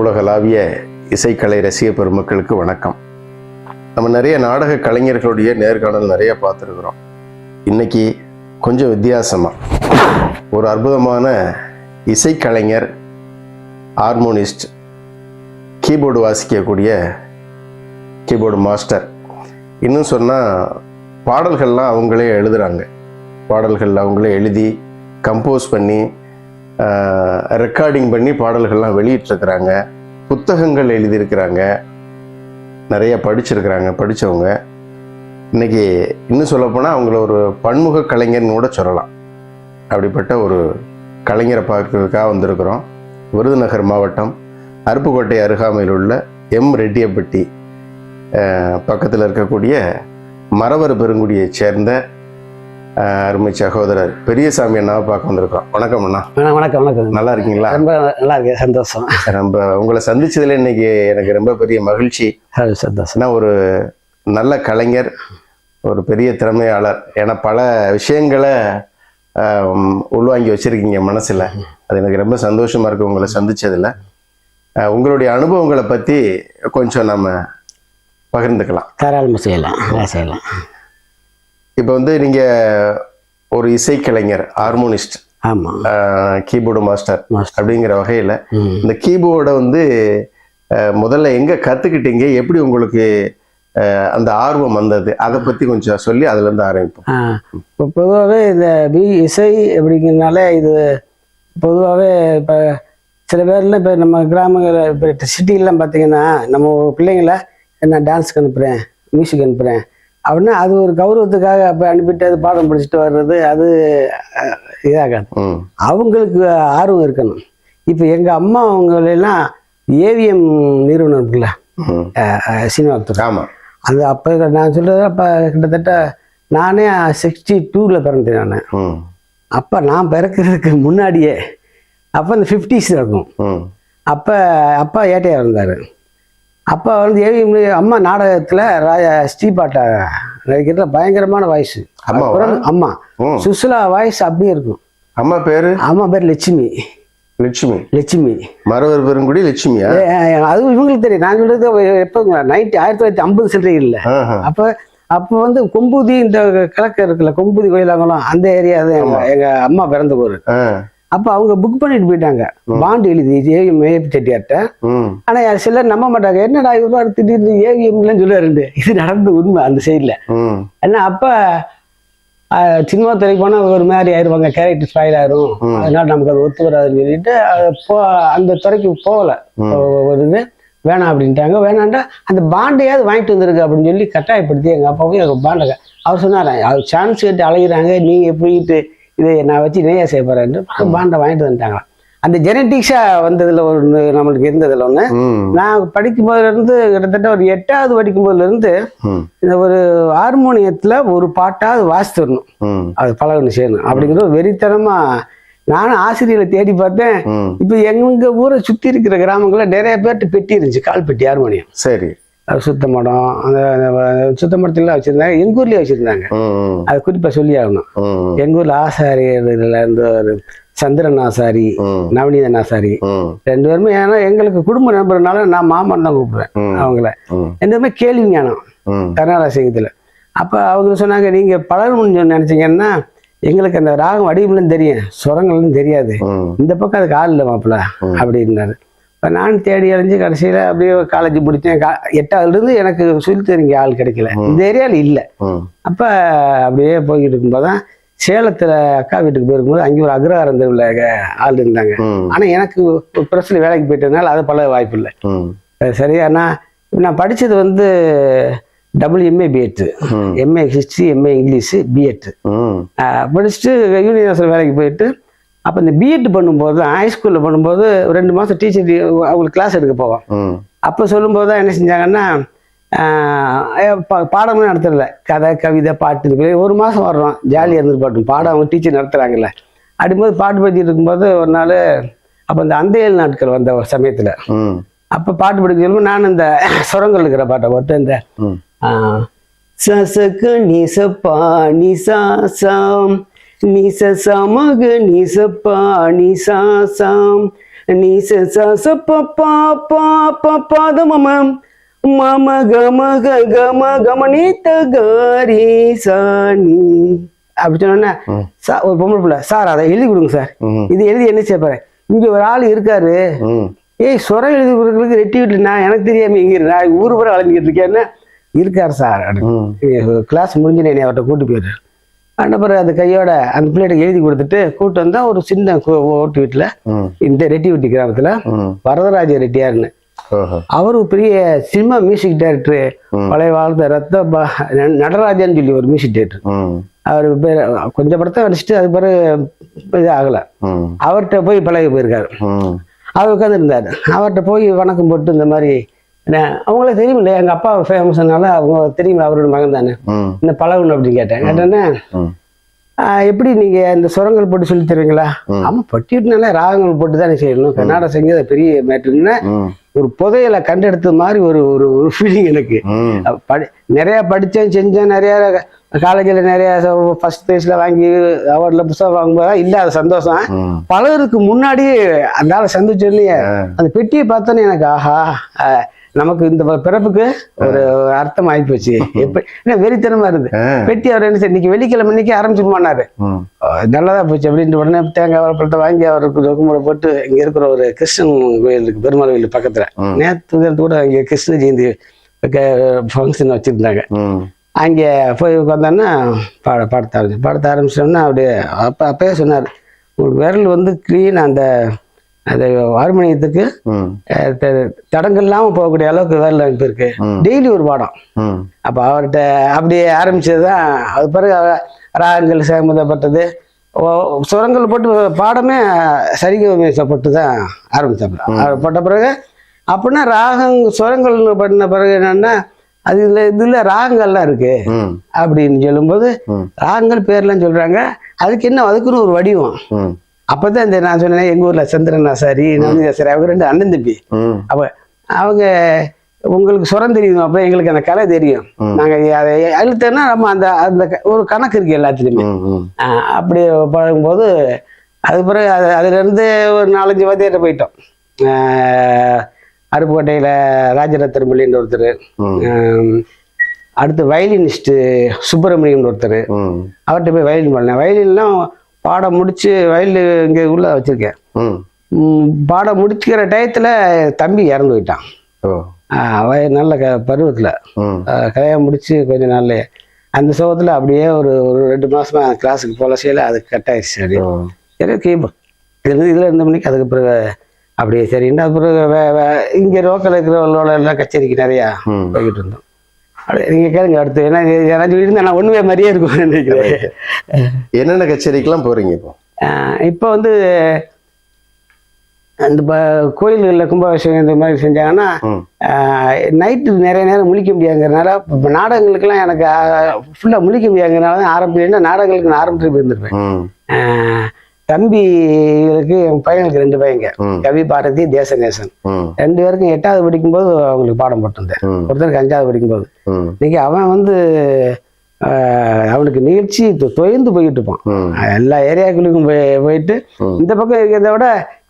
உலகளாவிய இசைக்கலை ரசிக பெருமக்களுக்கு வணக்கம். நம்ம நிறைய நாடக கலைஞர்களுடைய நேர்காணல் நிறைய பார்த்துருக்குறோம். இன்னைக்கு கொஞ்சம் வித்தியாசமாக ஒரு அற்புதமான இசைக்கலைஞர் ஹார்மோனிஸ்ட் கீபோர்டு வாசிக்கக்கூடிய கீபோர்டு மாஸ்டர். இன்னும் சொன்னால் பாடல்கள்லாம் அவங்களே எழுதுகிறாங்க பாடல்கள் அவங்களே எழுதி கம்போஸ் பண்ணி ரெக்கார்டிங் பண்ணி பாடல்கள்லாம் வெளியிட்டிருக்கிறாங்க. புத்தகங்கள் எழுதியிருக்கிறாங்க. நிறைய படிச்சிருக்கிறாங்க படித்தவங்க இன்னைக்கு இன்னும் சொல்லப்போனால் அவங்கள ஒரு பன்முக கலைஞர்னு கூட சொல்லலாம். அப்படிப்பட்ட ஒரு கலைஞரை பார்க்கறதுக்காக வந்திருக்கிறோம். விருதுநகர் மாவட்டம் அருப்புக்கோட்டை அருகாமையில் உள்ள எம் ரெட்டியப்பட்டி பக்கத்தில் இருக்கக்கூடிய மரவர் பெருங்குடியைச் சேர்ந்த அருமை சகோதரர். பெரியசாமி அண்ணாவை பார்க்க வந்திருக்கோம். வணக்கம் அண்ணா. வணக்கம் வணக்கம். நல்லா இருக்கீங்களா? ரொம்ப நல்லா இருக்கு. சந்தோஷம். நம்ம உங்களை சந்திச்சதுல இன்னைக்கு எனக்கு ரொம்ப பெரிய மகிழ்ச்சி. சந்தோஷம். ஒரு நல்ல கலைஞர் ஒரு பெரிய திறமையாளர். ஏன்னா பல விஷயங்களை உள்வாங்கி வச்சிருக்கீங்க மனசுல. அது எனக்கு ரொம்ப சந்தோஷமா இருக்கு உங்களை சந்திச்சதுல. உங்களுடைய அனுபவங்களை பத்தி கொஞ்சம் நம்ம பகிர்ந்துக்கலாம். தாராளமாக செய்யலாம். செய்யலாம். இப்போ வந்து நீங்க ஒரு இசைக்கலைஞர் ஹார்மோனிஸ்ட் ஆமாம் கீபோர்டு மாஸ்டர். அப்படிங்கிற வகையில இந்த கீபோர்டை வந்து முதல்ல எங்க கத்துக்கிட்டீங்க? எப்படி உங்களுக்கு அந்த ஆர்வம் வந்தது? அதை பத்தி கொஞ்சம் சொல்லி அதுல இருந்து ஆரம்பிப்போம் இப்போ பொதுவாகவே இந்த பி இசை அப்படிங்கிறதுனால இது பொதுவாகவே இப்போ சில பேர்லாம் இப்போ நம்ம கிராமங்களில் இப்போ சிட்டிலாம் பார்த்தீங்கன்னா நம்ம பிள்ளைங்கள நான் டான்ஸ்க்கு அனுப்புகிறேன் மியூசிக் அனுப்புகிறேன் அப்படின்னா அது ஒரு கௌரவத்துக்காக அப்போ அனுப்பிட்டு அது பாடம் படிச்சுட்டு வர்றது அது இதாகாது. அவங்களுக்கு ஆர்வம் இருக்கணும். இப்போ எங்கள் அம்மா அவங்களெல்லாம் ஏவிஎம் நிறுவனம் இருக்குல்ல ம். சீனிவாசத்துறை ஆமா. அது அப்போ நான் சொல்கிறது அப்போ கிட்டத்தட்ட நானே சிக்ஸ்டி டூவில் பிறந்தேன் நான். அப்போ நான் பிறக்கிறதுக்கு முன்னாடியே அப்போ இந்த ஃபிஃப்டிஸ் இருக்கும். அப்போ அப்பா ஏட்டையாக இருந்தார். அப்பா வந்து ஏவிஎம் அம்மா நாடகத்தில் ராஜா ஸ்ரீபாட்டா நடிக்கிறதுல பயங்கரமான வாய்ஸ்? அம்மா. சுசிலா வாய்ஸ் அப்படியே இருக்கும். அம்மா பேரு? அம்மா பேர் லட்சுமி. லட்சுமி. லட்சுமி. மரவர் பெருங்குடி லட்சுமியா? அது இவங்களுக்கு தெரியும். நான் சொல்றது எப்போ நைட்டு ஆயிரத்தி தொள்ளாயிரத்தி ஐம்பது சில்லறை இல்லை ஆஹா. அப்போ அப்போ வந்து கொம்புதி இந்த கிழக்கு இருக்குல்ல கொம்புதி கோயிலாங்கலம் அந்த ஏரியா தான் எங்க எங்க அம்மா பிறந்த ஊர். அப்போ அவங்க புக் பண்ணிட்டு போயிட்டாங்க பாண்டு எழுதி ஏவிஎம் ஏபி செட்டியார்ட்ட ஆனா சிலர் நம்ப மாட்டாங்க என்னடா இவர் திடீர்னு ஏவிஎம்லாம் சொல்லுவாருண்டு இது நடந்த உண்மை அந்த சைடில் ம் ஏன்னா அப்போ சினிமா துறைக்கு போனால் ஒரு மாதிரி ஆயிடுவாங்க கேரக்டர் ஸ்பாயில் ஆயிரும் அதனால நமக்கு அது ஒத்து வராதுன்னு சொல்லிட்டு போ அந்த துறைக்கு போகல ஒரு இது வேணாம் அப்படின்ட்டாங்க வேணாண்டா அந்த பாண்டையாவது வாங்கிட்டு வந்திருக்கு அப்படின்னு சொல்லி கட்டாயப்படுத்தி எங்கள் அப்பாவும் எனக்கு பாண்டை அவர் சொன்னார் அவர் சான்ஸ் கேட்டு அழைகிறாங்க நீங்கள் போயிட்டு இதை நான் வச்சு நேயா செய்ய போகிறேன்ட்டு பாண்டை வாங்கிட்டு வந்துட்டாங்க அந்த ஜெனட்டிக்ஸாக வந்ததில் ஒரு நம்மளுக்கு இருந்ததில் ஒன்று நான் படிக்கும் போதுல இருந்து கிட்டத்தட்ட ஒரு எட்டாவது படிக்கும் போதுல இருந்து இந்த ஒரு ஹார்மோனியத்தில் ஒரு பாட்டாவது வாசித்து வரணும். அது பழகணும் செய்யணும். அப்படிங்கிற ஒரு வெறித்தனமா நானும் ஆசிரியரை தேடி பார்த்தேன். இப்போ எங்க ஊரை சுத்தி இருக்கிற கிராமங்கள்ல நிறைய பேர்ட்டு பெட்டி இருந்துச்சு கால் பெட்டி ஹார்மோனியம் சரி. அது சுத்த மடம் அந்த அந்த சுத்த மடத்துலாம் வச்சிருந்தாங்க. எங்க ஊர்லயே வச்சிருந்தாங்க. அது குறிப்பா சொல்லி ஆகணும் எங்க ஊர்ல இதுல இருந்து ஒரு சந்திரன் ஆசாரி நவநீதன் ஆசாரி. ரெண்டு பேருமே ஏன்னா எங்களுக்கு குடும்ப நண்பர்னால நான் மாமன் தான் கூப்பிடுவேன். அவங்கள. ரெண்டு பேருமே கேள்வி ஞானம். கர்நாடக சங்கீதத்தில் அப்போ அவங்க சொன்னாங்க பழகணும்னு சொல்லி நினச்சிங்கன்னா எங்களுக்கு அந்த ராகம் வடிவம்லாம் தெரியும் சுரங்கள்லாம் தெரியாது. இந்த பக்கம் அதுக்கு ஆள் இல்லை மாப்பிள்ள அப்படின்னாரு. இப்போ நான் தேடி அலைஞ்சு கடைசியில் அப்படியே காலேஜ் முடித்தேன். கா எட்டாவதுலேருந்து எனக்கு சொல்லி தெரிஞ்ச ஆள் கிடைக்கல. இந்த ஏரியாவில் இல்லை. அப்போ அப்படியே போய்கிட்டு இருக்கும்போது தான் சேலத்தில் அக்கா வீட்டுக்கு போயிருக்கும்போது அங்கே ஒரு அக்ரஹாரம் தெருவில் ஆள் இருந்தாங்க. ஆனால் எனக்கு ஒரு ப்ரெஸ்ஸில் வேலைக்கு போயிட்டதுனால அது பழக வாய்ப்பு இல்லை. ம். அது சரியா நான் படித்தது வந்து double MA BEd. MA history MA English BEd படிச்சுட்டு யூனிவர்சிட்டி வேலைக்கு போயிட்டு அப்போ இந்த பிஎட் பண்ணும்போது தான் ஹைஸ்கூலில் பண்ணும்போது ரெண்டு மாதம் டீச்சர் அவங்களுக்கு கிளாஸ் எடுக்க போவோம் அப்போ சொல்லும்போது தான் என்ன செஞ்சாங்கன்னா ஆஹ் பா- பாடமே நடத்துறதில்ல கதை கவிதை பாட்டு இது மாதிரி ஒரு மாதம் வர்றோம். ஜாலியாக இருந்துட்டு பாட்டும் பாடம் அவங்க டீச்சர் நடத்துகிறாங்கல்ல அப்படிங்கும்போது பாட்டு படிச்சுட்டு இருக்கும்போது ஒரு நாள் அப்போ இந்த அந்தையல் நாட்கள் வந்த ஒரு சமயத்தில் அப்போ பாட்டு படிக்க சொல்லும்போது நான் இந்த சுரங்கள் இருக்கிற பாட்டை போட்டு இந்த சசக நிசப்பா நிசாசாம் நிச சமக நிசப்பா நிசாசாம் நீ ச ச ச ப ப ப ப ப த ம ம மம க ம க க ம க ம நீ த க ரி ச நீ. அப்படி. சார் ஒரு பொம்பளை பிள்ளை சார் அதை எழுதி கொடுங்க சார். இது எழுதி என்ன போறேன்? இங்க ஒரு ஆள் இருக்காரு. ஏய் சொரம் எழுதி கொடுக்குறதுக்கு ரெட்டி வீட்டுல நான் எனக்கு தெரியாம இங்க. நான் ஊர் பூரா அலைஞ்சிட்டு இருக்கேன்னு இருக்காரு சார். கிளாஸ் முடிஞ்சு அவர்கிட்ட கூட்டு போயிரு அந்த பிறகு அந்த கையோட அந்த பிள்ளைகிட்ட எழுதி கொடுத்துட்டு கூட்டு வந்தா ஒரு சின்ன ஓட்டு வீட்டுல இந்த ரெட்டி வீட்டு கிராமத்துல வரதராஜ ரெட்டியார்னு. அவர் பெரிய சினிமா மியூசிக் டைரக்டர். பழைய வாழ்ந்த ரத்த நடராஜன் சொல்லி ஒரு மியூசிக் டைரக்டர். அவர் பேர் கொஞ்சம் படத்தை நடிச்சிட்டு அது பிறகு இது ஆகல. அவர்கிட்ட போய் பழகி போயிருக்காரு. அவர் உட்காந்துருந்தாரு அவர்கிட்ட போய் வணக்கம் போட்டு இந்த மாதிரி அவங்களே தெரியுமில்ல எங்க அப்பா ஃபேமஸ்னால அவங்க தெரியும் அவரோட மகன் தானே. இந்த பழகணும் அப்படின்னு கேட்டேன். கேட்டேன்னா ம். "ஆஹ், எப்படி நீங்க இந்த சுரங்கள் போட்டு சொல்லி தருவீங்களா. ஆமா பட்டிட்டுனால ராகங்கள் போட்டு தானே செய்யணும். கர்நாடக சங்கீத பெரிய மேட்டுன்னா ம். ஒரு புதையல கண்டெடுத்த மாதிரி ஒரு ஒரு ஒரு ஃபீலிங் எனக்கு. படி நிறைய படித்தேன் செஞ்சேன் நிறைய காலேஜில் நிறைய ஃபர்ஸ்ட் ப்ரைஸில் வாங்கி அவார்டில் புத்தகம் வாங்கும்போது இல்லாத சந்தோஷம். பலருக்கு முன்னாடியே அந்த ஆளை சந்திச்சோன்னே அந்த பெட்டியை பார்த்தோன்னே எனக்கு ஆஹா நமக்கு இந்த பிறப்புக்கு ஒரு அர்த்தம் ஆயிப்போச்சு எப்படி? என்ன வெறித்தனமா இருந்து பெட்டி அவர் என்ன இன்னைக்கு வெள்ளிக்கிழமை இன்னைக்கு ஆரம்பிச்சிருமானாரு நல்லதா போச்சு அப்படின்ட்டு உடனே தேங்காய் வரப்பழத்தை வாங்கி அவருக்கு கும்பிட போட்டு இங்க இருக்கிற ஒரு கிருஷ்ணன் கோயில் இருக்கு பெருமாள் கோயில் பக்கத்துல. நேற்று கூட இங்க கிருஷ்ண ஜெயந்தி ஃபங்க்ஷன் வச்சிருந்தாங்க. அங்கே போய் உட்காந்தோன்னா பாட பாடத்த ஆரம்பிச்சு பாடத்த ஆரம்பிச்சோன்னா அப்படியே அப்போ அப்பயே சொன்னார் ஒரு விரல் வந்து க்ளீன் அந்த அந்த தடங்கள் இல்லாமல் போகக்கூடிய அளவுக்கு விரல் அமைப்பு இருக்கு. டெய்லி ஒரு பாடம். அப்போ அவர்கிட்ட அப்படியே ஆரம்பிச்சது தான் அது பிறகு ராகங்கள் சம்மந்தப்பட்டது சுரங்கள் போட்டு பாடமே சரிகமேசப்பட்டு தான் ஆரம்பித்தாப்புல போட்ட பிறகு அப்படின்னா ராகம் சுரங்கள் பண்ண பிறகு என்னன்னா அது இதுல இதுல ராகங்கள்லாம் இருக்கு. அப்படின்னு சொல்லும்போது ராகங்கள் பேர்லாம் சொல்றாங்க. அதுக்கு என்ன அதுக்குன்னு ஒரு வடிவம். அப்பதான் இந்த நான் சொன்னேன் எங்க ஊர்ல சந்திரன் ஆசாரி நவநீத ஆசாரி அவங்க ரெண்டு அண்ணன் தம்பி. அப்ப அவங்க உங்களுக்கு சுரம் தெரியும்? அப்ப எங்களுக்கு அந்த கலை தெரியும். நாங்க அதை அழுத்தனா நம்ம அந்த அந்த ஒரு கணக்கு இருக்கு எல்லாத்துலயுமே. அப்படி பழகும்போது அது பிறகு அது அதுல இருந்து ஒரு நாலஞ்சு வாத்தியார்ட்ட போயிட்டோம். அருப்புக்கோட்டையில பிள்ளைன்ற ஒருத்தர். அடுத்து வயலினிஸ்ட் சுப்பிரமணியன் ஒருத்தர். அவர்கிட்ட போய் வயலின் பண்ணேன். வயலின்லாம் பாடம் முடிச்சு வயலின் இங்கே உள்ள வச்சிருக்கேன். பாடம் முடிச்சுக்கிற டயத்துல தம்பி இறந்து போயிட்டான். வய நல்ல க பருவத்தில். கல்யாணம் முடிச்சு கொஞ்ச நாள்ல. அந்த சோகத்தில் அப்படியே ஒரு ஒரு ரெண்டு மாசமா கிளாஸுக்கு போல செய்யல அது கட் ஆயிடுச்சு அப்படியே. சரி கீபோர்ட் இது இதில் இருந்த மணிக்கு அதுக்கு பிறகு அப்படியே சரின்னா அது பிறகு இங்கே லோக்கல் இருக்கிறவங்களோட எல்லாம் கச்சேரிக்கு நிறையா போய்கிட்டு இருந்தோம். நீங்கள் கேளுங்க அடுத்து. ஏன்னா யாராச்சும் சொல்லியிருந்தா நான் ஒன்றுமே மாதிரியே இருக்கும்னு நினைக்கிறேன். என்னென்ன கச்சேரிக்கெல்லாம் போறீங்க இப்போ? இப்போ வந்து அந்த கோயில்களில் கும்பாபிஷேகம் இந்த மாதிரி செஞ்சாங்கன்னா நைட்டு நிறைய நேரம் முழிக்க முடியாங்கிறனால இப்போ நாடகங்களுக்கெல்லாம் எனக்கு ஃபுல்லாக முழிக்க முடியாங்கிறனால தான் ஆரம்பிச்சுன்னா நாடகங்களுக்கு நான் ஆரம்பிச்சு போயிருந்திருப்பேன். தம்பிகளுக்கு என் பையனுக்கு ரெண்டு பையங்க. கவி பாரதி தேசநேசன். ரெண்டு பேருக்கும் எட்டாவது படிக்கும்போது அவங்களுக்கு பாடம் போட்டிருந்தேன். ஒருத்தருக்கு அஞ்சாவது படிக்கும்போது. இன்னைக்கு அவன் வந்து அவனுக்கு நிகழ்ச்சி தொய்ந்து போயிட்டு இருப்பான். எல்லா ஏரியாக்களுக்கும் போய் போயிட்டு. இந்த பக்கம் இருக்கிறத விட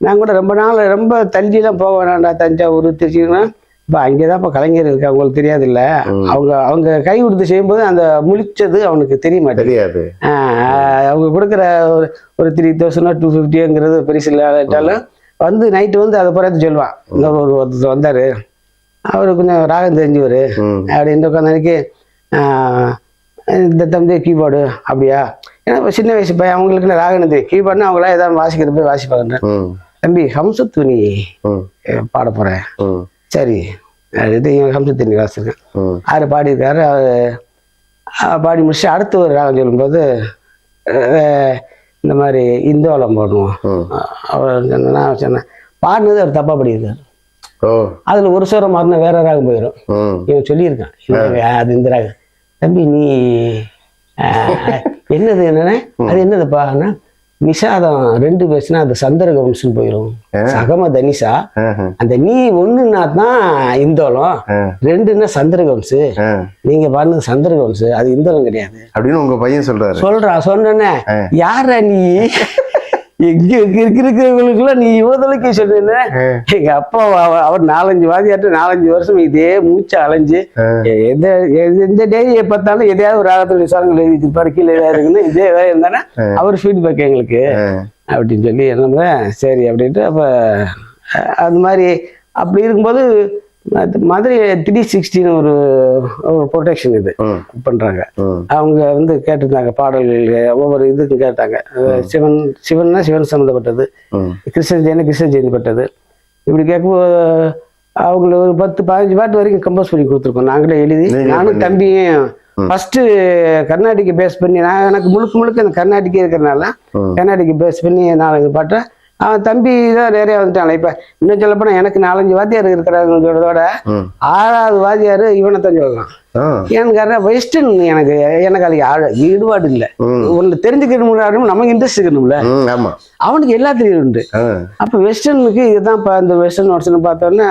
நான் கூட ரொம்ப நாள் ரொம்ப தள்ளிலாம் போக வேணாம்டா தஞ்சாவூர் திருச்சின்னா இப்போ அங்கே தான் இப்போ கலைஞர் இருக்கு அவங்களுக்கு தெரியாது இல்ல. அவங்க அவங்க கை கொடுத்து செய்யும்போது அந்த முழிச்சது அவனுக்கு தெரிய மாட்டேங்குது தெரியாது அவங்க கொடுக்குற ஒரு ஒரு த்ரீ தௌசண்டோ டூ ஃபிஃப்டிங்கிறது பெருசு இல்லாட்டாலும் வந்து நைட்டு வந்து அதை பிறகு சொல்லுவான். இன்னொரு ஒரு ஒருத்தர் வந்தார். அவர் கொஞ்சம் ராகம் தெரிஞ்சவர். அப்படின்னு உட்காந்து இந்த தம்பி கீபோர்டு அப்படியா? ஏன்னா இப்ப சின்ன வயசு பையன் அவங்களுக்கு ராகம் தெரியும் கீபோர்டுனா அவங்களா ஏதாவது வாசிக்கிற போய் வாசிப்பாங்க தம்பி ஹம்சத்துணி பாட போகிறேன் சரி இது ஹம்சத்துணி வாசிருக்கேன் அவர் பாடியிருக்காரு அவர் பாடி முடிச்சு அடுத்து ஒரு ராகம் சொல்லும்போது இந்த மாதிரி இந்தோலம் போடுவோம். ம் அவர் சொன்னா சொன்னேன் பாடினது அவர் தப்பாக படியிருக்காரு. ஓ. அதில் ஒரு சுரம் மாறினா வேற ராகம் போயிடும் இவன் சொல்லியிருக்கான் அது இந்த ராகம். தம்பி நீ என்னது என்னன்னா அது என்னதுப்பான்னா நிஷாதம் ரெண்டு பேசுனா அது சந்திரகம்சன் போயிடும் சகம தனிஷா. அந்த நீ ஒண்ணுன்னா தான் இந்தோலம் ரெண்டுன்னா சந்திரகம்சு. ஆ. நீங்க பாருங்க சந்திரகம்சு. அது இந்தோலம் கிடையாது. அப்படின்னு உங்க பையன் சொல்றாரு. சொல்றா சொன்னேன்னே ஆ. யார நீ? எங்க இருக்கு இருக்கிறவங்களுக்குலாம் நீ இவ்வளவுக்கு சொன்ன எங்க அப்பா அவ- அவர் நாலஞ்சு வாதியாட்டு நாலஞ்சு வருஷம் இதே மூச்சை அலைஞ்சு எந்த எந்த டேரியை பார்த்தாலும் எதையாவது ஒரு ராகத்துடைய சாதங்கள் எழுதி வச்சிருப்பாரு கீழே எதாவது இருக்குன்னு இதே வேலை இருந்தானே அவர் ஃபீட்பேக் எங்களுக்கு. அப்படின்னு சொல்லி என்ன சரி அப்படின்ட்டு அப்போ அது மாதிரி அப்படி இருக்கும்போது மதுரை த்ரீ சிக்ஸ்டின்னு ஒரு ஒரு ப்ரொடெக்ஷன் இது பண்ணுறாங்க அவங்க வந்து கேட்டிருந்தாங்க பாடல்கள் ஒவ்வொரு இதுக்கும் கேட்டாங்க. சிவன் சிவன்னா சிவன் சம்மந்தப்பட்டது கிருஷ்ண ஜெயந்தி கிருஷ்ண ஜெயந்தி பட்டது இப்படி கேட்கும்போது அவங்கள ஒரு பத்து பதினஞ்சு பாட்டு வரைக்கும் கம்போஸ் பண்ணி கொடுத்துருக்கோம். நாங்களே எழுதி நானும் தம்பியும் ஃபர்ஸ்ட் கர்நாடிக்கை பேஸ் பண்ணி நான் எனக்கு முழுக்க முழுக்க இந்த கர்நாடிக்கே இருக்கிறனால. கர்நாடிக்கை பேஸ் பண்ணி நாலஞ்சு பாட்டை அவன் தம்பி தான் நிறைய வந்துட்டான். இப்ப இன்னும் சொல்ல போனா எனக்கு நாலஞ்சு வாத்தியார் இருக்கிறாங்கிறதோட ம். ஆறாவது வாத்தியார் இவனை தான் சொல்லலாம் கேட்டா வெஸ்டர்ன் எனக்கு எனக்கு அதுக்கு ஆழ ஈடுபாடு இல்லை. ம். ஒன்று தெரிஞ்சுக்கணும் நமக்கு இன்ட்ரெஸ்ட் இருக்கணும்ல அவனுக்கு எல்லாத்துலையும் உண்டு. அப்போ வெஸ்டர்னுக்கு இதுதான் இப்போ இந்த வெஸ்டர்ன் நோட்ஸ்னு பார்த்தோன்னே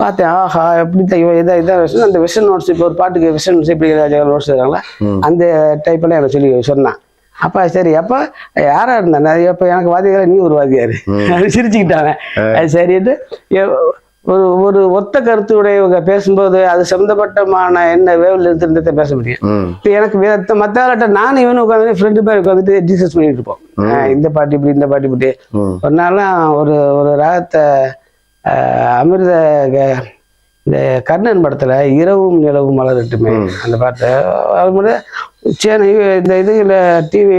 பார்த்தேன் ஆஹா எப்படி இவன் இதான் இதான் வெஸ்டர்ன் அந்த வெஸ்டர்ன் நோட்ஸ் இப்போ ஒரு பாட்டுக்கு வெஸ்டர்ன் இப்படி நோட்ஸ் இருக்காங்களா. அந்த டைப்பெல்லாம் எனக்கு சொல்லி சொன்னான். அப்பா சரி அப்போ யாரா இருந்தானே? அப்போ எனக்கு வாத்தியார் நீ ஒரு வாத்தியார். அது சிரிச்சுக்கிட்டாங்க அது சரின்ட்டு எ- ஒரு ஒரு ஒத்த கருத்து உடையவங்க பேசும்போது அது சம்மந்தப்பட்டமான என்ன வேவில் இருந்துட்டு பேச முடியும். இப்போ எனக்கு வேற மற்ற நானும் இவனும் உட்காந்து ஃப்ரெண்டு பேர் உட்காந்துட்டு டிஸ்கஸ் பண்ணிட்டு இருப்போம். இந்த பாட்டு இப்படி இந்த பாட்டு இப்படி. ஒரு நாள்லாம் ஒரு ஒரு ராகத்தை அமிர்த இந்த கர்ணன் படத்துல இரவும் நிலவும் மலரட்டுமே. அந்த பாட்டை அது மட்டும் சேனை இந்த இதுல டிவி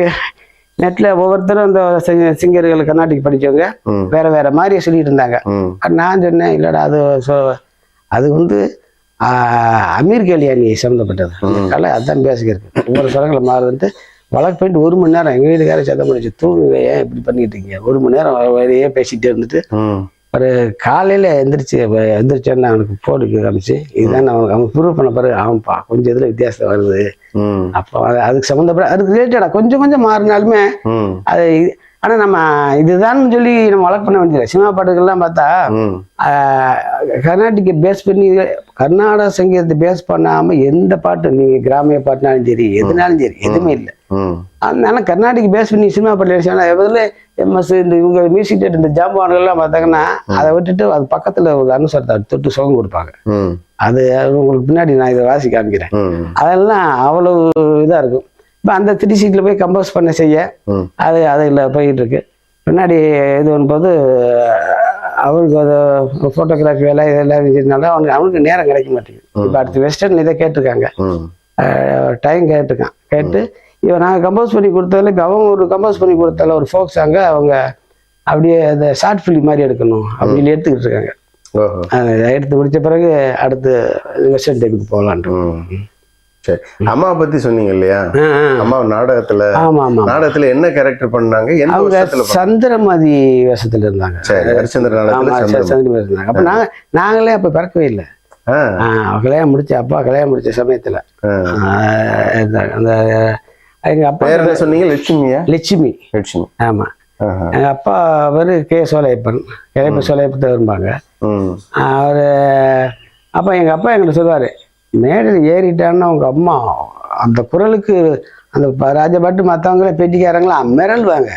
நெட்ல ஒவ்வொருத்தரும் இந்த சிங்க- சிங்கர்கள் கர்நாடிக் படிச்சவங்க. வேற வேற மாதிரி சொல்லிட்டு இருந்தாங்க நான் சொன்னேன் இல்லடா அது அது வந்து அமீர் கல்யாணி சம்மந்தப்பட்டது. அந்த கலை அதான் பேசிக்கிறது ஒவ்வொரு சொலங்களை மாறுதுன்ட்டு வழக்கு போயிட்டு ஒரு மணி நேரம் எங்கள் வீட்டுக்கார சத்தம் பண்ணிச்சு தூங்குங்க ஏன் இப்படி பண்ணிட்டு இருக்கீங்க? ஒரு மணி நேரம் வேலையே பேசிட்டே இருந்துட்டு ஒரு காலையில் எந்திரிச்சு எந்திரிச்சோன்னு அவனுக்கு போடுக்கு காமிச்சு இதுதான் அவனுக்கு அவன் ப்ரூவ் பண்ண பிறகு அவன்ப்பா கொஞ்சம் இதில் வித்தியாசம் வருது. அப்போ அது- அதுக்கு சம்மந்தப்பட்ட அதுக்கு ரிலேட்டடாக கொஞ்சம் கொஞ்சம் மாறினாலுமே அது ஆனா நம்ம இதுதான் சொல்லி நம்ம வழக்கு பண்ண வேண்டியது சினிமா பாட்டுகள்லாம் பார்த்தா கர்நாடிக்கை பேஸ் பண்ணி கர்நாடக சங்கீதத்தை பேஸ் பண்ணாம எந்த பாட்டு நீங்க கிராமிய பாட்டுனாலும் சரி எதுனாலும் சரி எதுவுமே இல்லை. அதனால கர்நாடிக் பேஸ் பண்ணி சினிமா பாட்டு எதில் எம்எஸ் இந்த இவங்க மியூசிக் டேட் இந்த ஜாம்பான்கள்லாம் பார்த்தாங்கன்னா அதை விட்டுட்டு அது பக்கத்துல ஒரு அனுசரத்தை தொட்டு சுகம் கொடுப்பாங்க. அது உங்களுக்கு பின்னாடி நான் இதை வாசி காமிக்கிறேன். அதெல்லாம் அவ்வளவு இதா இருக்கும். இப்போ அந்த த்ரீ சீட்டில் போய் கம்போஸ் பண்ண செய்ய அது அதில் போயிட்டு இருக்கு பின்னாடி இது பண்ணும்போது அவருக்கு அது ஃபோட்டோகிராஃபி வேலை இதெல்லாம் இருந்ததுனால அவனுக்கு அவனுக்கு நேரம் கிடைக்க மாட்டேங்குது. இப்போ அடுத்து வெஸ்டர்ன் இதை கேட்டிருக்காங்க. டைம் கேட்டிருக்கான். கேட்டு இவன் நாங்கள் கம்போஸ் பண்ணி கொடுத்ததில் இப்போ அவங்க ஒரு கம்போஸ் பண்ணி கொடுத்தால ஒரு ஃபோக் சாங்க அவங்க அப்படியே அந்த ஷார்ட் ஃபிலிம் மாதிரி எடுக்கணும் அப்படின்னு எடுத்துக்கிட்டு இருக்காங்க. எடுத்து முடிச்ச பிறகு அடுத்து வெஸ்டர்ன் டைப்புக்கு போகலான்ட்டு. சரி அம்மாவை பத்தி சொன்னீங்க இல்லையா. அம்மா நாடகத்துல நாடகத்துல என்ன கேரக்டர் பண்ணாங்க? அவங்க? சந்திரமதி வேஷத்துல இருந்தாங்க. சரி ஹரிச்சந்திர நாடகத்துல இருந்தாங்க. அப்ப நாங்க நாங்களே அப்ப பிறக்கவே இல்லை. கல்யாணம் முடிச்ச அப்பா கல்யாணம் முடிச்ச சமயத்துல. அந்த எங்க அப்பா என்ன சொன்னீங்க? லட்சுமியா? லட்சுமி. லட்சுமி. ஆமா. எங்க அப்பா அவரு கே சோலையப்பன். கிளைப்பு சோலையப்பன் வரும்பாங்க. அவரு அப்ப எங்க அப்பா எங்களுக்கு சொல்லுவாரு மேடையில் ஏறிட்டான்னா உங்க அம்மா அந்த குரலுக்கு அந்த ராஜபாட்டு மற்றவங்கள பேட்டிக்காரங்களாம் மிரள்வாங்க.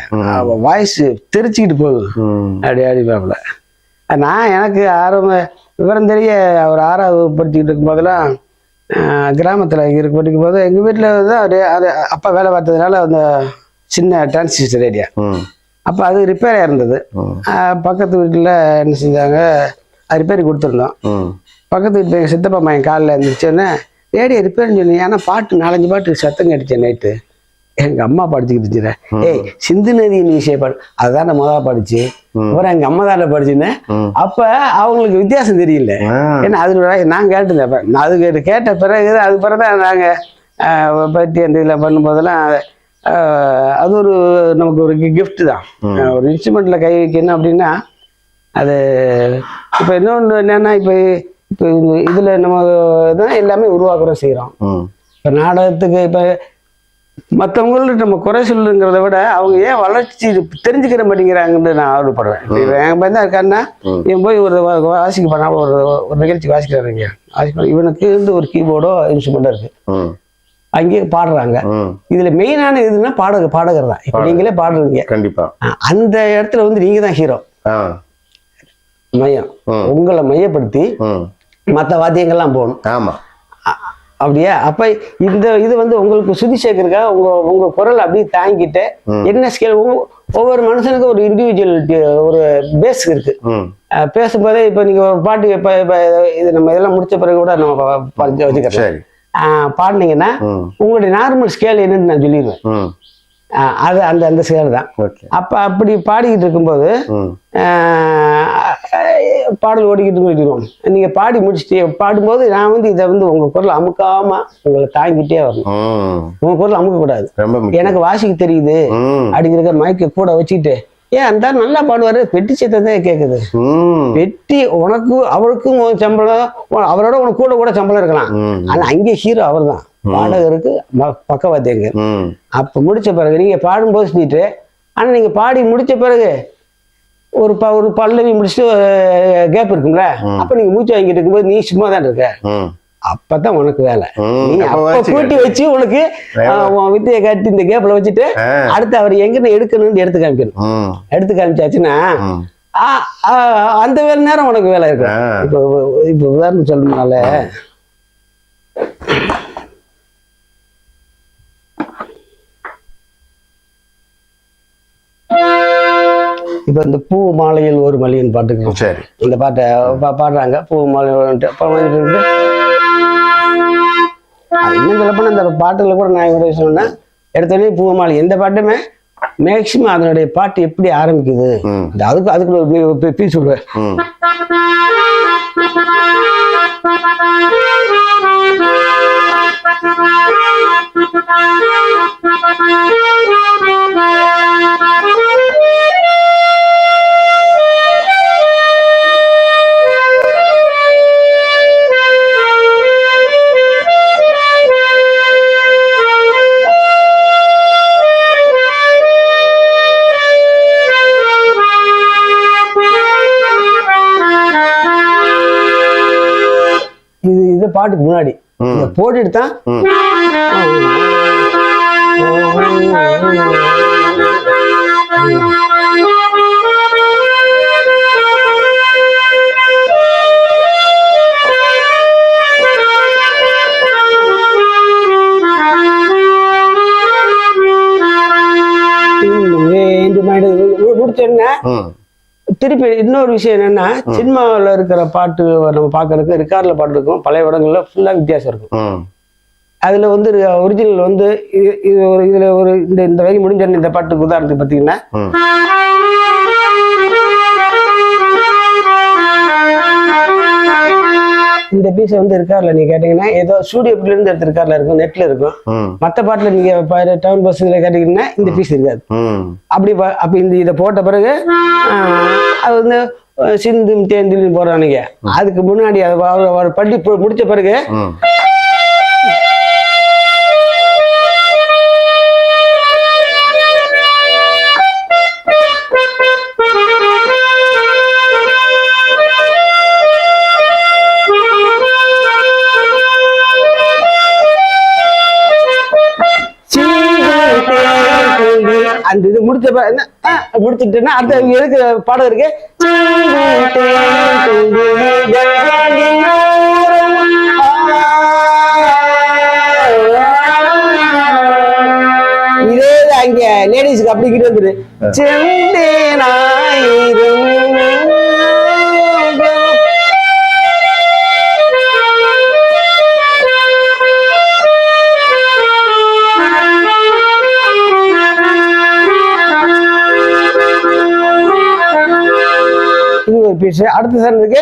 வாய்ஸ் தெரிச்சுக்கிட்டு போகுது. அப்படி அடிப்பாப்புல நான் எனக்கு ஆர்வம் விவரம் தெரிய ஒரு ஆறாவது படிச்சுக்கிட்டு இருக்கும்போதெல்லாம் கிராமத்தில் இருக்க படிக்கும் போது எங்கள் வீட்டில் தான் அது அப்பா வேலை பார்த்ததுனால அந்த சின்ன டிரான்சிஸ்டர் ரேடியா ம். அப்போ அது ரிப்பேர் ஆயிருந்தது ம். ஆஹ் பக்கத்து வீட்டில் என்ன செஞ்சாங்க ரிப்பேர் கொடுத்துருந்தோம். பக்கத்து வீட்டு சித்தப்பா பையன் காலில் இருந்துச்சோன்னே ரேடியோ ரிப்பேர்னு சொன்னீங்க. ஏன்னா பாட்டு நாலஞ்சு பாட்டு சத்தம் கடிச்சேன் நைட்டு. எங்க அம்மா படிச்சுக்கிட்டு ஏய் சிந்து நதியின் விஷய பாடு. அதுதான் நான் முதல்ல படிச்சு. அப்புறம் எங்க அம்மா தானே படிச்சுன்னேன் ம். அப்ப அவங்களுக்கு வித்தியாசம் தெரியல. ஏன்னா அது நான் கேட்டிருந்தேன் அது கேட்டு- கேட்ட பிறகு அது பிறகு தான் நாங்க பத்தி அந்த இதில் பண்ணும்போதெல்லாம் அது ஒரு நமக்கு ஒரு gift தான். ஒரு இன்ஸ்ட்ருமெண்ட்ல கை வைக்கணும் அப்படின்னா அது இப்போ இன்னொன்று என்னன்னா இப்போ இப்போ இதுல நம்ம தான் எல்லாமே உருவாக்குறோம் செய்கிறோம் ம் இப்போ நாடகத்துக்கு இப்போ மற்றவங்கள்ட்ட நம்ம குறை சொல்லுங்கிறத விட அவங்க ஏன் வளர்ச்சி தெரிஞ்சுக்கிற மாட்டேங்கிறாங்கன்னு நான் ஆர்வப்படுறேன். என் பையன் தான் இருக்கான்னா இவன் போய் ஒரு வாசிக்க பண்ணா ஒரு ஒரு நிகழ்ச்சி வாசிக்கிறாருங்க வாசிக்க இவனுக்கு இருந்து ஒரு கீபோர்டோ இன்ஸ்ட்ருமெண்ட்டோ இருக்கு. ம் அங்கே பாடுறாங்க. இதுல மெயினான இதுன்னா பாடக பாடகர் தான். இப்போ நீங்களே பாடுறீங்க கண்டிப்பா. அந்த இடத்துல வந்து நீங்க தான் ஹீரோ மையம். உங்களை மையப்படுத்தி மற்ற வாத்தியங்கள்லாம் போகணும். ஆமா. அ- அப்படியா? அப்ப இந்த இது வந்து உங்களுக்கு சுதி சேர்க்கறதுக்காக உங்க உங்க குரல் அப்படியே தாங்கிட்டு என்ன ஸ்கேல் ஒவ்வொரு மனுஷனுக்கும் ஒரு இண்டிவிஜுவல் ஒரு பேஸ் இருக்கு. பேசும்போதே இப்போ நீங்க ஒரு பாட்டு இப்போ இப்போ இது நம்ம இதெல்லாம் முடிச்ச பிறகு கூட நம்ம வச்சுக்கிறோம். பாடுனீங்கன்னா உங்களுடைய நார்மல் ஸ்கேல் என்னன்னு நான் சொல்லிடுவேன். அது அந்த அந்த ஸ்கேல் தான். அப்ப அப்படி பாடிக்கிட்டு இருக்கும்போது பாடல் ஓடிக்கிட்டு இருக்கணும் நீங்க பாடி முடிச்சுட்டு பாடும்போது நான் வந்து இதை வந்து உங்க குரல் அமுக்காம உங்களை தாங்கிட்டே வரணும். ம் உங்க குரல் அமுக்க கூடாது ரொம்ப முக்கியம். எனக்கு வாசிக்க தெரியுது அப்படிங்கிற மைக்க கூட வச்சுக்கிட்டு ஏன் அந்த நல்லா பாடுவாரு? பெட்டி சத்தம் தான் கேக்குது. ம். வெட்டி உனக்கு அவருக்கும் சம்பளம் அவரோட உனக்கு கூட கூட சம்பளம் இருக்கலாம். ம். ஆனா அங்கே ஹீரோ அவர்தான். பாடகருக்கு பக்கவாத்தியங்க அப்போ முடிச்ச பிறகு நீங்க பாடும்போது சொல்லிட்டு ஆனா நீங்க பாடி முடிச்ச பிறகு ஒரு ப ஒரு பல்லவி முடிச்சுட்டு கேப் இருக்கும்ல? அப்ப நீங்க மூச்சு வாங்கிட்டு இருக்கும்போது நீ சும்மா தான் இருக்க அப்பதான் உனக்கு வேலை. நீ அப்ப. கூட்டி வச்சு உனக்கு வித்தையை காட்டி இந்த கேப்ல வச்சுட்டு. அடுத்து அவர் எங்க எடுக்கணும்னு எடுத்து காமிக்கணும். எடுத்து காமிச்சாச்சுன்னா அந்த வேலை நேரம் உனக்கு வேலை இருக்கு. இப்போ இப்போ உதாரணம் சொல்லணும்னால இப்போ இந்த பூ மாலையில் ஒரு மல்லிகைன்னு பாட்டுக்கு சரி. இந்த பாட்டை பா- பாடுறாங்க. பூ மாலை அப்போ வந்துட்டு இருக்கு. அது இன்னும் சொல்லப்போனா இந்த பாட்டுல கூட நான் ஒரு சொன்னேன். எடுத்தோடனே பூ மாலை. எந்த பாட்டுமே மேக்சிமம் அதனுடைய பாட்டு எப்படி ஆரம்பிக்குது? அதுக்கு அதுக்கு ஒரு பீஸ் விடுவேன் ம். இது பாட்டுக்கு முன்னாடி. இதை போட்டுட்டு தான் திருப்பி இன்னொரு விஷயம் என்னன்னா சினிமாவில் இருக்கிற பாட்டு நம்ம பார்க்கறதுக்கு ரெக்கார்டில் பாட்டு இருக்கும். பழைய படங்கள்ல ஃபுல்லாக வித்தியாசம் இருக்கும். அதுல வந்து ஒரிஜினல் வந்து இது- ஒரு இதுல ஒரு இந்த இந்த வரி முடிஞ்ச இந்த பாட்டுக்கு உதாரணத்துக்கு பார்த்தீங்கன்னா இந்த பீஸ் வந்து இருக்கார்ல நீங்க கேட்டீங்கன்னா ஏதோ ஸ்டூடியோல இருந்து எடுத்து இருக்கார்ல இருக்கும் நெட்ல இருக்கும். ம். மற்ற பாட்டுல நீங்க டவுன் பஸ்ல கேட்டீங்கன்னா இந்த பீஸ் இருக்காது. அப்படி அப்ப இந்த இதை போட்ட பிறகு அது வந்து சிந்தும் தேந்திலும் போறானுங்க அதுக்கு முன்னாடி ஒரு பள்ளி முடிச்ச பிறகு அந்த இது முடிச்ச என்ன, முடிச்சிட்டுன்னா அடுத்த இருக்கிற பாடம் இருக்கு? இதே தான் அங்க லேடிஸ்க்கு அப்படி கிட்ட வந்துரு. செந்தேனாயிரும். இது ஒரு அடுத்த சார் இருக்கு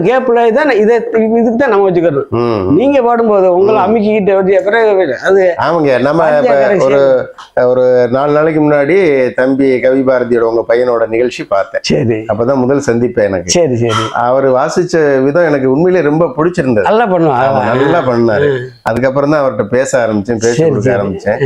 இது பூரா பாடுறோம் கேப்ல இதான் இதை இதுக்கு தான் நம்ம வச்சுக்கிறோம் நீங்க பாடும்போது உங்களை அமுக்கிக்கிட்ட வச்சு பிறகு அது ஆமாங்க நம்ம ஒரு ஒரு நாலு நாளைக்கு முன்னாடி தம்பி கவி பாரதியோட உங்க பையனோட நிகழ்ச்சி பார்த்தேன். சரி. அப்பதான் முதல் சந்திப்பேன் எனக்கு. சரி சரி. அவர் வாசிச்ச விதம் எனக்கு உண்மையிலே ரொம்ப பிடிச்சிருந்தது. நல்லா பண்ணுவோம் ஆமா, நல்லா பண்ணாரு. அதுக்கப்புறம் தான் அவர்கிட்ட பேச ஆரம்பிச்சேன் பேச கொடுக்க. ஆரம்பிச்சேன்.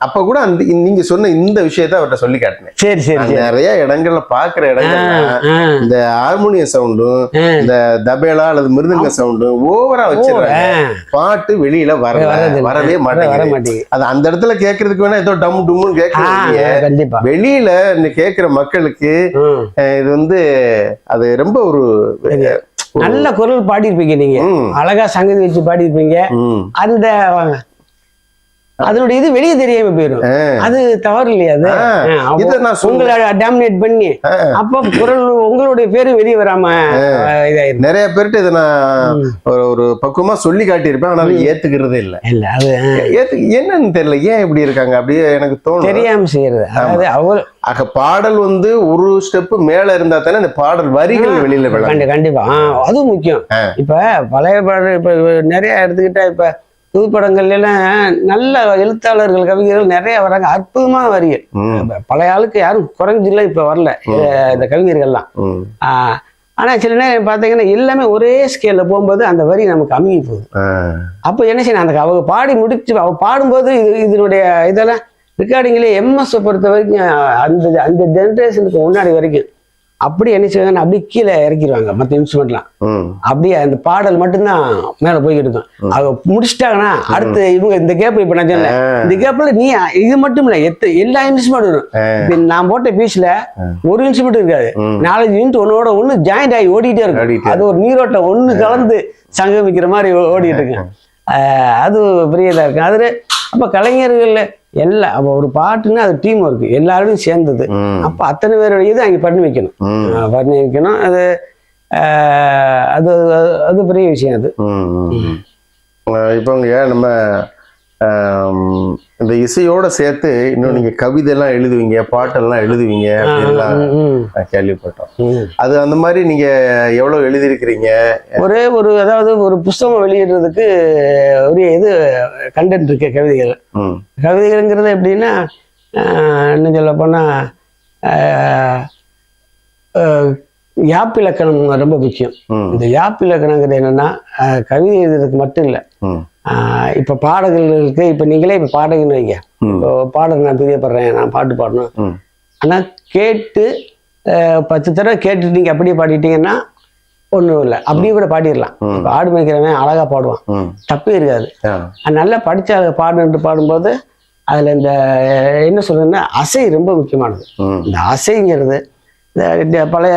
அப்ப கூட அந்த நீங்க சொன்ன இந்த விஷயத்த அவர்கிட்ட சொல்லி காட்டினேன். சரி சரி நிறைய இடங்கள்ல பாக்குற ஆ, இந்த ஹார்மோனிய சவுண்டும். இந்த தபேலா அல்லது மிருதங்க சவுண்டும் ஓவரா வச்சிருக்காங்க. பாட்டு வெளியில வரல. வரவே வர மாட்டேங்குது. அது அந்த இடத்துல கேட்கறதுக்கு வேணா ஏதோ டம் டும்னு கண்டிப்பா. வெளியில கேட்கிற மக்களுக்கு இது வந்து அது ரொம்ப ஒரு நல்ல குரல் பாடியிருப்பீங்க நீங்க. ம், அழகா சங்கதி வச்சு பாடியிருப்பீங்க. ம். அந்த அதனுடைய இது வெளியே தெரியாம போயிடும். அது தவறு இல்லையா அது? இதை நான். உங்களை டாமினேட் பண்ணி. அப்போ குரல் உங்களுடைய பேரும் வெளியே வராம இதாயிரும். நிறைய பேர்கிட்ட இதை நான் ஒரு ஒரு பக்குவமா சொல்லி காட்டியிருப்பேன். ஆனாலும் ஏத்துக்கிறதே இல்ல. இல்ல அது ஏத்து என்னன்னு தெரியல. ஏன் இப்படி இருக்காங்க? அப்படியே எனக்கு தோணும். தெரியாம செய்யறது. அதாவது அவர் ஆக பாடல் வந்து ஒரு ஸ்டெப் மேல இருந்தா தானே இந்த பாடல் வரிகள் வெளியில கண்டிப்பா. அதுவும் முக்கியம். இப்ப பழைய பாடல் இப்ப நிறைய எடுத்துக்கிட்டா இப்ப புது படங்கள்ல எல்லாம் நல்ல எழுத்தாளர்கள் கவிஞர்கள் நிறைய வராங்க. அற்புதமான வரிகள். பழைய ஆளுக்கு யாரும் குறைஞ்சில்ல இப்ப வரல. இந்த- கவிஞர்கள்லாம். ஆனா சில நேரம் பாத்தீங்கன்னா எல்லாமே ஒரே ஸ்கேல்ல போகும்போது அந்த வரி நமக்கு அமுகி போகுது. அப்போ என்ன செய்யணும்? அந்த அவங்க பாடி முடிச்சு அவ பாடும்போது இது இதனுடைய இதெல்லாம் ரெக்கார்டிங்லேயே எம்எஸ் பொறுத்த வரைக்கும் அந்த அந்த ஜென்ரேஷனுக்கு முன்னாடி வரைக்கும் அப்படி என்ன செய்வாங்கன்னா அப்படியே கீழே இறக்கிடுவாங்க மற்ற இன்ஸ்ட்ருமெண்ட்லாம் அப்படியே அந்த பாடல் மட்டும்தான் மேலே போய்கிட்டு இருக்கும். அவங்க முடிச்சிட்டாங்கன்னா அடுத்து இவங்க இந்த கேப் இப்போ நான் சொன்னேன். இந்த கேப்ல நீ இது மட்டும் இல்லை எத்த எல்லா இன்ஸ்ட்ருமெண்ட் வரும். நான் போட்ட பீச்ல ஒரு இன்ஸ்ட்ருமெண்ட் இருக்காது. நாலஞ்சு யூனிட் ஒன்னோட ஒண்ணு ஜாயிண்ட் ஆகி ஓடிட்டே இருக்கும். அது ஒரு நீரோட்டம் ஒண்ணு கலந்து சங்கமிக்கிற மாதிரி ஓடிட்டு இருக்கு ஆஹ் அது பெரிய இதா இருக்கு. அதுல அப்ப கலைஞர்கள் எல்லாம் அப்ப ஒரு பாட்டுன்னா அது டீம் ஒர்க் எல்லாரும் சேர்ந்தது அப்ப அத்தனை பேரோட இது அங்க பண்ணி வைக்கணும். பண்ணி வைக்கணும். அது அது அது- பெரிய விஷயம் அது. அஹ் இப்போங்க நம்ம இந்த இசையோட சேர்த்து இன்னும் நீங்க கவிதை எல்லாம் எழுதுவீங்க பாட்டெல்லாம் எழுதுவீங்க அப்படின்லாம் கேள்விப்பட்டோம். அது அந்த மாதிரி நீங்க எவ்வளவு எழுதியிருக்கிறீங்க? ஒரே ஒரு அதாவது ஒரு புஸ்தகம் வெளியிடுறதுக்கு ஒரு இது கண்டென்ட் இருக்கு கவிதைகள். கவிதைகள்ங்கிறது எப்படின்னா இன்னும் சொல்ல போனால் யாப் இலக்கணம் ரொம்ப முக்கியம். இந்த யாப் இலக்கணங்கிறது என்னன்னா கவிதை எழுதுறதுக்கு மட்டும் இல்லை. இப்போ பாடல்களுக்கு இப்போ நீங்களே இப்போ பாடகன்னு வைங்க. இப்போ பாடல் நான் பிரியப்படுறேன் நான் பாட்டு பாடணும். ஆனால் கேட்டு பத்து தடவை கேட்டு நீங்கள் அப்படியே பாடிட்டீங்கன்னா ஒன்றும் இல்லை. அப்படியே கூட பாடிடலாம். ஆடு மேய்க்கிறவன் அழகாக பாடுவான். தப்பே இருக்காது. நல்லா படிச்ச பாடுன்ட்டு பாடும்போது அதில் இந்த என்ன சொல்றதுன்னா அசை ரொம்ப முக்கியமானது. இந்த அசைங்கிறது இந்த பழைய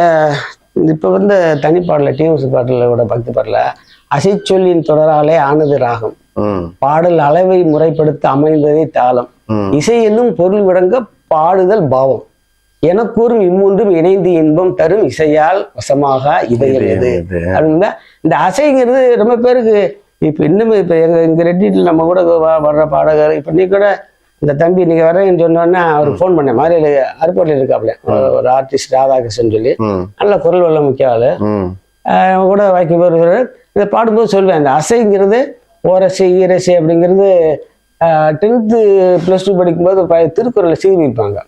இப்போ வந்து தனிப்பாடல டிஎம்சி பாட்டில் கூட பக்தி பாடல அசைச்சொல்லின் தொடராலே ஆனது ராகம். பாடல் அளவை முறைப்படுத்த அமைந்ததே தாளம். இசை என்னும் பொருள் விளங்க பாடுதல் பாவம். எனக்கூறும் இம்மூன்றும் இணைந்து இன்பம் தரும் இசையால் வசமாக இதயம் எது. அப்படின்னா இந்த அசைங்கிறது ரொம்ப பேருக்கு இப்போ இன்னும் இப்போ எங்க எங்க ரெட்டியில் நம்ம கூட வர்ற பாடகர் இப்போ நீ கூட இந்த தம்பி நீங்க வரேன்னு சொன்னோன்னா அவருக்கு ஃபோன் பண்ணேன். மாதிரி அருப்பட்டில் இருக்காப்ல ஒரு ஆர்டிஸ்ட் ராதாகிருஷ்ணன் சொல்லி. நல்ல குரல் வல்ல முக்கிய ஆளு. கூட வாய்க்கு வருவார் இதை பாடும்போது சொல்லுவேன் இந்த அசைங்கிறது ஓரசை ஈரசை அப்படிங்கிறது டென்த்து ப்ளஸ் டூ படிக்கும்போது திருக்குறளை சீர்பிடிப்பாங்க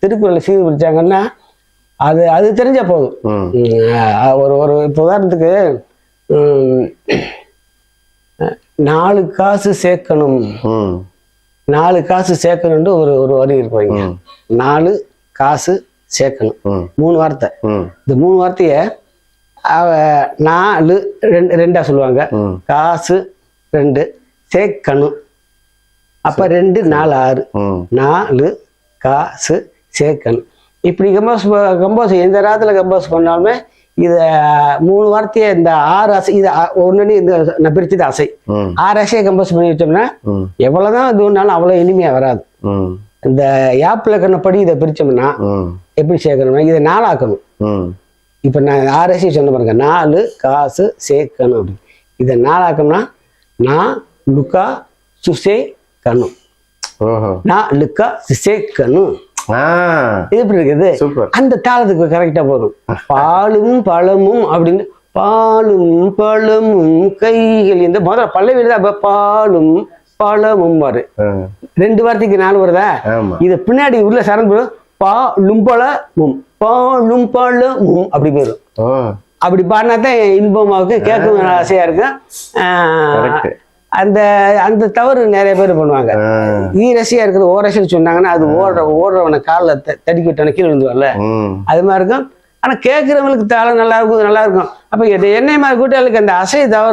திருக்குறளை சீர்பிடிச்சாங்கன்னா அது அது தெரிஞ்சா போதும். ஒரு ஒரு இப்போ உதாரணத்துக்கு நாலு காசு சேர்க்கணும். நாலு காசு சேர்க்கணும்னு ஒரு ஒரு வரி இருக்குவாங்க ம், நாலு காசு சேர்க்கணும். ம், மூணு வார்த்தை. இந்த மூணு வார்த்தைய நாலு ரெண்டு ரெண்டா சொல்லுவாங்க. காசு ரெண்டு. சேர்க்கணும் அப்ப ரெண்டு நாலு ஆறு. நாலு காசு சேர்க்கணும் இப்படி கம்போஸ் கம்போஸ் எந்த ராத்துல கம்போஸ் பண்ணாலுமே இத மூணு வார்த்தையை இந்த ஆறு அசை இது ஒன்னு இந்த நான் பிரிச்சது அசை. ஆறு அசையை கம்போஸ் பண்ணி வச்சோம்னா எவ்வளவுதான் இது ஒன்றாலும் அவ்வளோ இனிமையா வராது. இந்த யாப்பில் கண்ணப்படி இதை பிரிச்சோம்னா எப்படி சேர்க்கணும்னா இதை நாளாக்கணும். இப்போ நான் ஆர்எஸ்சி சொன்ன பாருங்க நாலு காசு சேர்க்கணும் அப்படி. இதை நாளாக்கணும்னா நான் லுக்கா சுசே ஓஹோ. நான் லுக்கா சுசே கணும். ஆ. இது எப்படி இருக்குது? அந்த தாளத்துக்கு கரெக்டா போகும் பாலும் பழமும் அப்படின்னு பாலும் பழமும் கைகள் இந்த முதல்ல பல்லவி தான் பாலும் பழமும் வரு ரெண்டு வார்த்தைக்கு நாலு வருதா? இது பின்னாடி உள்ள சரண் பாலும் பழமும். பாலும் பழமும் அப்படி போயிடும் அப்படி பாடினா தான் இன்பமாவுக்கு கேட்கவும் ஆசையா இருக்கும். அந்த அந்த தவறு நிறைய பேர் பண்ணுவாங்க. ஈரசியா இருக்குது ஓரசின்னு சொன்னாங்கன்னா அது ஓடுற ஓடுறவனை காலில் தடிக்கி விட்டான கீழே விழுந்துவல்ல அது மாதிரி இருக்கும். ஆனா கேட்குறவங்களுக்கு தாளம் நல்லா இருக்கும் நல்லா இருக்கும். அப்ப என்னை மாதிரி கூட்டாளுக்கு அந்த அசை தவறு